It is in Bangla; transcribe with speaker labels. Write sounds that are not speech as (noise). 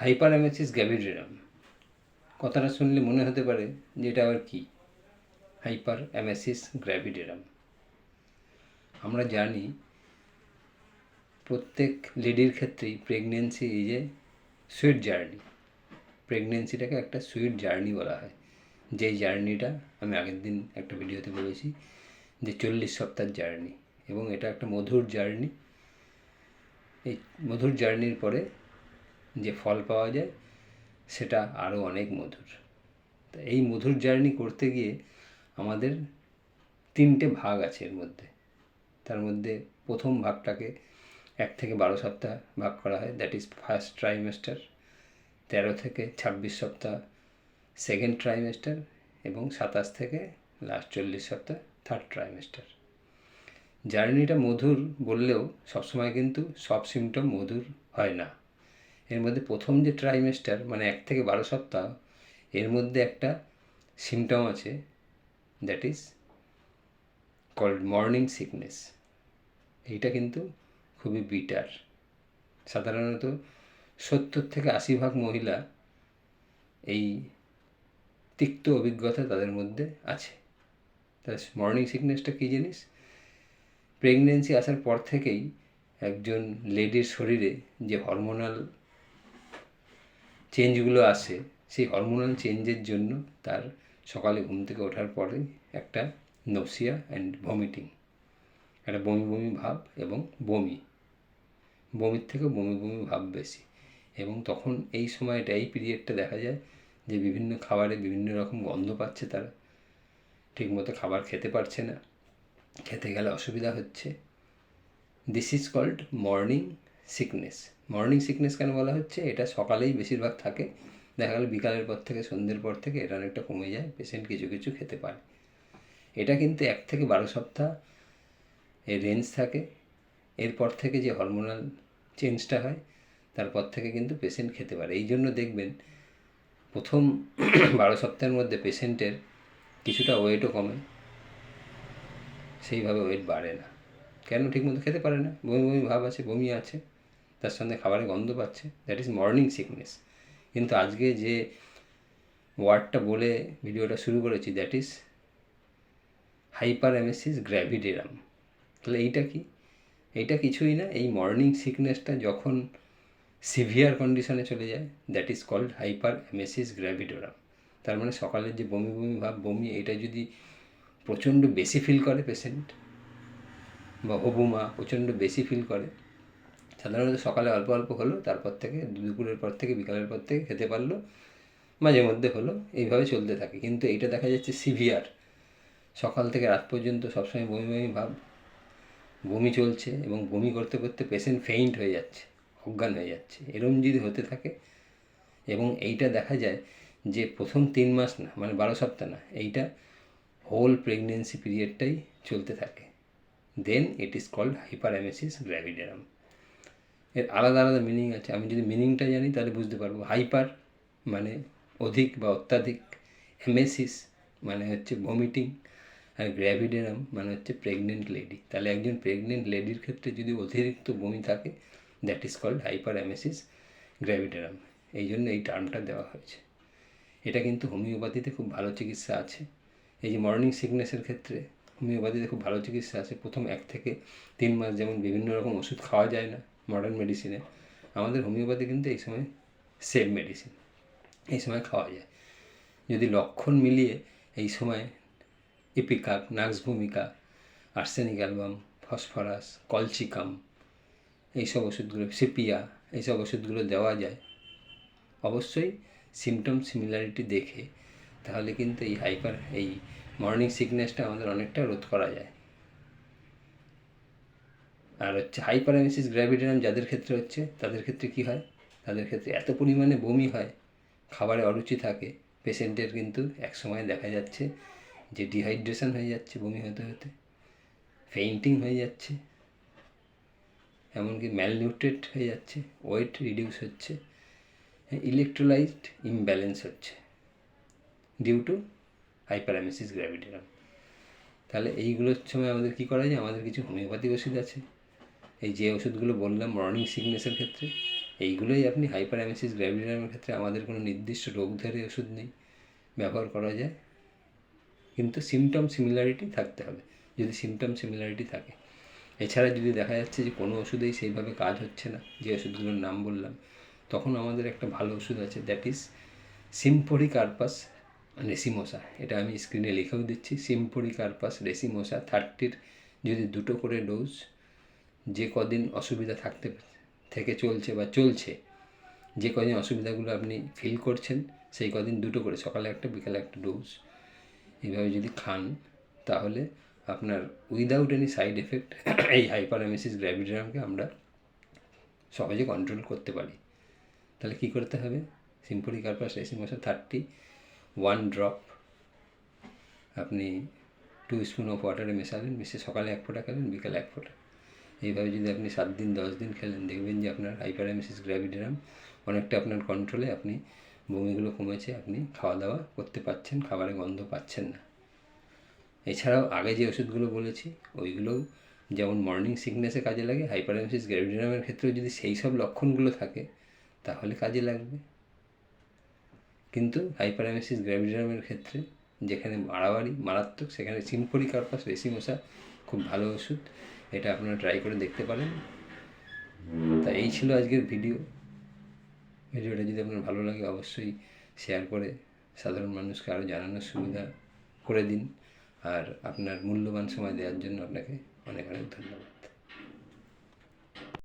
Speaker 1: হাইপার অ্যামেসিস গ্যাভিড্রাম কথাটা শুনলে মনে হতে পারে যে এটা আবার কী? হাইপার অ্যামেসিস গ্র্যাভিডেরাম আমরা জানি প্রত্যেক লেডির ক্ষেত্রেই pregnancy is a sweet journey প্রেগনেন্সিটাকে একটা সুইট জার্নি বলা হয়। যেই জার্নিটা আমি আগের দিন একটা ভিডিওতে বলেছি, যে চল্লিশ সপ্তাহের জার্নি। এবং এটা একটা মধুর জার্নি। এই মধুর জার্নির পরে যে ফল পাওয়া যায়, সেটা আরও অনেক মধুর। তা এই মধুর জার্নি করতে গিয়ে আমাদের তিনটে ভাগ আছে এর মধ্যে। তার মধ্যে প্রথম ভাগটাকে এক থেকে বারো সপ্তাহ ভাগ করা হয় দ্যাট ইজ ফার্স্ট ট্রাইমেস্টার তেরো থেকে ছাব্বিশ সপ্তাহ সেকেন্ড ট্রাইমেস্টার এবং সাতাশ থেকে লাস্ট চল্লিশ সপ্তাহ থার্ড ট্রাইমেস্টার জার্নিটা মধুর বললেও সবসময় কিন্তু সব সিমটম মধুর হয় না। এর মধ্যে প্রথম যে ট্রাইমেস্টার মানে এক থেকে বারো সপ্তাহ, এর মধ্যে একটা সিমটম আছে that is called morning sickness এইটা কিন্তু খুবই বিটার সাধারণত সত্তর থেকে আশি ভাগ মহিলা এই তিক্ত অভিজ্ঞতা তাদের মধ্যে আছে। তাহলে মর্নিং সিকনেসটা কী জিনিস? প্রেগনেন্সি আসার পর থেকেই একজন লেডির শরীরে যে হরমোনাল চেঞ্জগুলো আসে, সেই হরমোনাল চেঞ্জের জন্য তার সকালে ঘুম থেকে ওঠার পরে একটা নসিয়া অ্যান্ড ভমিটিং একটা বমি বমি ভাব এবং বমি, বমির থেকে বমি বমি ভাব বেশি এবং তখন এই সময়টা, এই পিরিয়ডটা দেখা যায় যে বিভিন্ন খাবারে বিভিন্ন রকম গন্ধ পাচ্ছে তারা, ঠিকমতো খাবার খেতে পারছে না, খেতে গেলে অসুবিধা হচ্ছে। This is called morning sickness morning sickness কেন বলা হচ্ছে? এটা সকালেই বেশিরভাগ থাকে। দেখা গেল বিকালের পর থেকে, সন্ধ্যের পর থেকে এটা অনেকটা কমে যায় পেশেন্ট কিছু কিছু খেতে পারে। এটা কিন্তু এক থেকে বারো সপ্তাহ এর রেঞ্জ থাকে। এরপর থেকে যে হরমোনাল চেঞ্জটা হয়, তারপর থেকে কিন্তু পেশেন্ট খেতে পারে। এই জন্য দেখবেন, প্রথম (coughs) বারো সপ্তাহের মধ্যে পেশেন্টের কিছুটা ওয়েটও কমে। সেইভাবে ওয়েট বাড়ে না। কেন ঠিকমতো খেতে পারে না? বমি বমি ভাব আছে, বমি আছে। তার সঙ্গে খাবারের গন্ধ পাচ্ছে। দ্যাট ইজ মর্নিং সিকনেস কিন্তু আজকে যে ওয়ার্ডটা বলে ভিডিওটা শুরু করেছি that is hyperemesis gravidarum তাহলে এইটা কি? এইটা কিছুই না, এই মর্নিং সিকনেসটা যখন সিভিয়ার কন্ডিশনে চলে যায় that is called hyperemesis gravidarum তার মানে সকালের যে বমি বমি ভাব, বমি, এটা যদি প্রচণ্ড বেশি ফিল করে পেশেন্ট বা হবুমা প্রচণ্ড বেশি ফিল করে সাধারণত সকালে অল্প অল্প হলো, তারপর থেকে দুপুরের পর থেকে, বিকালের পর থেকে খেতে পারল, মাঝে মধ্যে হলো, এইভাবে চলতে থাকে। কিন্তু এইটা দেখা যাচ্ছে সিভিয়ার। সকাল থেকে রাত পর্যন্ত সবসময় বমি বমি ভাব, বমি চলছে এবং বমি করতে করতে পেশেন্ট ফেইন্ট হয়ে যাচ্ছে, অজ্ঞান হয়ে যাচ্ছে। এরম যদি হতে থাকে এবং এইটা দেখা যায় যে প্রথম তিন মাস না মানে বারো সপ্তাহ না, এইটা হোল প্রেগনেন্সি পিরিয়ডটাই চলতে থাকে। Then it is called hyperemesis gravidarum এর আলাদা আলাদা মিনিং আছে। আমি যদি মিনিংটা জানি, তাহলে বুঝতে পারব। হাইপার মানে অধিক বা অত্যাধিক। এমেসিস মানে হচ্ছে ভমিটিং আর গ্র্যাভিডেরাম মানে হচ্ছে প্রেগনেন্ট লেডি তাহলে একজন প্রেগনেন্ট লেডির ক্ষেত্রে যদি অতিরিক্ত বমি থাকে that is called hyperemesis gravidarum এই জন্য এই টার্মটা দেওয়া হয়েছে। এটা কিন্তু হোমিওপ্যাথিতে খুব ভালো চিকিৎসা আছে। এই যে মর্নিং সিকনেসের ক্ষেত্রে হোমিওপ্যাথিতে খুব ভালো চিকিৎসা আছে। প্রথম এক থেকে তিন মাস যেমন বিভিন্ন রকম ওষুধ খাওয়া যায় না মডার্ন মেডিসিনে আমাদের হোমিওপ্যাথি কিন্তু এই সময় সেম মেডিসিন এই সময় খাওয়া যায়। যদি লক্ষণ মিলিয়ে এই সময় ইপিকাপ নাক্স ভূমিকা আর্সেনিক অ্যালবাম ফসফরাস কলচিকাম এইসব ওষুধগুলো সিপিয়া এইসব ওষুধগুলো দেওয়া যায়, অবশ্যই সিমটম সিমিলারিটি দেখে, তাহলে কিন্তু এই হাইপার এই মর্নিং সিকনেসটা আমাদের অনেকটা রোধ করা যায়। আর হচ্ছে হাইপারামেসিস গ্র্যাভিডেরাম যাদের ক্ষেত্রে হচ্ছে, তাদের ক্ষেত্রে কি হয়? তাদের ক্ষেত্রে এত পরিমাণে বমি হয়, খাবারে অরুচি থাকে, পেশেন্টের কিন্তু এক সময় দেখা যাচ্ছে যে ডিহাইড্রেশন হয়ে যাচ্ছে বমি হতে হতে ফেইন্টিং হয়ে যাচ্ছে, এমনকি ম্যালনিউট্রেট হয়ে যাচ্ছে ওয়েট রিডিউস হচ্ছে ইলেকট্রোলাইজড ইমব্যালেন্স হচ্ছে ডিউ টু হাইপারামেসিস গ্র্যাভিডেরাম তাহলে এইগুলোর সময় আমাদের কী করা যায়? আমাদের কিছু হোমিওপ্যাথিক ওষুধ আছে। এই যে ওষুধগুলো বললাম মর্নিং সিকনেসের ক্ষেত্রে, এইগুলোই আপনি হাইপার অ্যামেসিস গ্র্যাভিডামের ক্ষেত্রে আমাদের কোনো নির্দিষ্ট রোগ ধরে ওষুধ নেই, ব্যবহার করা যায়। কিন্তু সিমটম সিমিলারিটি থাকতে হবে, যদি সিমটম সিমিলারিটি থাকে। এছাড়া যদি দেখা যাচ্ছে যে কোনো ওষুধেই সেইভাবে কাজ হচ্ছে না, যে ওষুধগুলোর নাম বললাম, তখন আমাদের একটা ভালো ওষুধ আছে দ্যাট ইজ সিম্পরি কার্পাস রেসিমোসা এটা আমি স্ক্রিনে লিখেও দিচ্ছি সিম্পরি কার্পাস রেসিমোসা থার্টির যদি দুটো করে ডোজ যে কদিন অসুবিধা থাকতে থেকে চলছে বা চলছে, যে কদিন অসুবিধাগুলো আপনি ফিল করছেন, সেই কদিন দুটো করে, সকালে একটা, বিকালে একটা ডোজ এইভাবে যদি খান, তাহলে আপনার উইদাউট এনি সাইড এফেক্ট এই হাইপারএমেসিস গ্র্যাভিডামকে আমরা সহজে কন্ট্রোল করতে পারি। তাহলে কী করতে হবে? Simply carpus racemosa thirty one drop আপনি টু স্পুন অফ ওয়াটারে মেশালেন, মিশিয়ে সকালে এক ফোঁটা খেলেন, বিকালে এক ফোঁটা। এইভাবে যদি আপনি সাত দিন, দশ দিন খেলেন, দেখবেন যে আপনার হাইপারএমেসিস গ্র্যাভিডাম অনেকটা আপনার কন্ট্রোলে আপনি বমিগুলো কমেছে, আপনি খাওয়া দাওয়া করতে পারছেন খাবারে গন্ধ পাচ্ছেন না। এছাড়াও আগে যে ওষুধগুলো বলেছি ওইগুলোও যেমন মর্নিং সিকনেসে কাজে লাগে হাইপারএমসিস গ্র্যাভিডামের ক্ষেত্রেও যদি সেই সব লক্ষণগুলো থাকে, তাহলে কাজে লাগবে। কিন্তু হাইপারএমসিস গ্র্যাভিডামের ক্ষেত্রে যেখানে বাড়াবাড়ি মারাত্মক, সেখানে সিম্পলি কার্পাস রেসিমোসা খুব ভালো ওষুধ। এটা আপনারা ট্রাই করে দেখতে পারেন। তা এই ছিল আজকের ভিডিও ভিডিওটা যদি আপনার ভালো লাগে, অবশ্যই শেয়ার করে সাধারণ মানুষকে আরও জানানোর সুবিধা করে দিন। আর আপনার মূল্যবান সময় দেওয়ার জন্য আপনাকে অনেক অনেক ধন্যবাদ।